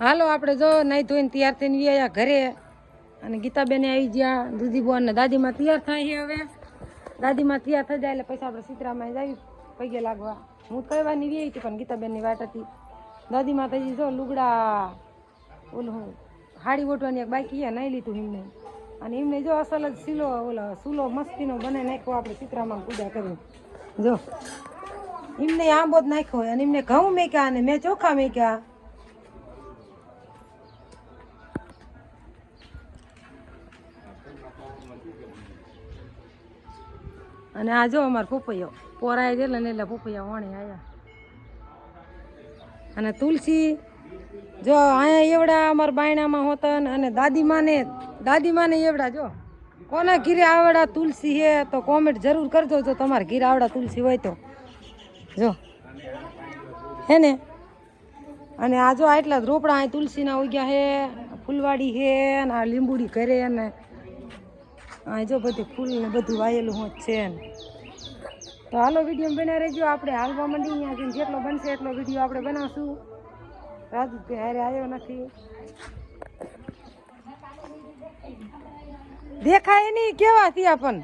હાલો, આપણે જો નહીં ધોઈને તૈયાર થઈને વી ઘરે. અને ગીતાબેને આવી ગયા દૂધીબુઆ ને દાદીમાં તૈયાર થાય હવે. દાદીમાં તૈયાર થઈ જાય એટલે પછી આપણે સીતરામાં જાવી પગે લાગવા. હું કહેવાની વી હતી, પણ ગીતાબેનની વાટ હતી. દાદીમાં થઈ જો લુગડા, ઓલું હાડી ઓટવાની એક બાકી નાઈ લીધું એમને. અને એમને જો અસલ જ સીલો, ઓલો સૂલો મસ્તીનો બને નાખ્યો, આપણે સીતરામાં પૂજા કરી. જો, એમને આંબો જ નાખ્યો અને એમને ઘઉં મેક્યા, અને મેં ચોખા મેક્યા. અને આ જો અમાર પોપૈયો પોરાય ગયેલા ને એટલે પોપૈયા વણી આવ્યા અને તુલસી જો અહીંયા એવડા અમારા બાયણામાં હોતન અને દાદીમાને દાદીમાને એવડા જો. કોના ઘીરે આવડા તુલસી હે તો કોમેન્ટ જરૂર કરજો જો તમારા ઘીરે આવડા તુલસી હોય તો. જો. હે ને? અને આ જો આટલા રોપડા અહીં તુલસીના ઉગ્યા હે, ફૂલવાડી હે અને આ લીંબુડી કરે ને આ જો બધું ફૂલ ને બધું વાયેલું હોત છે ને તો હાલો વીડિયો બના રહેજો. આપણે હાલવા માંડી અહીંયા જેટલો બનશે એટલો વીડિયો આપણે બનાવશું. રાજુભાઈ હારે આવ્યો નથી. દેખાય નહીં, કેવા થયા પણ.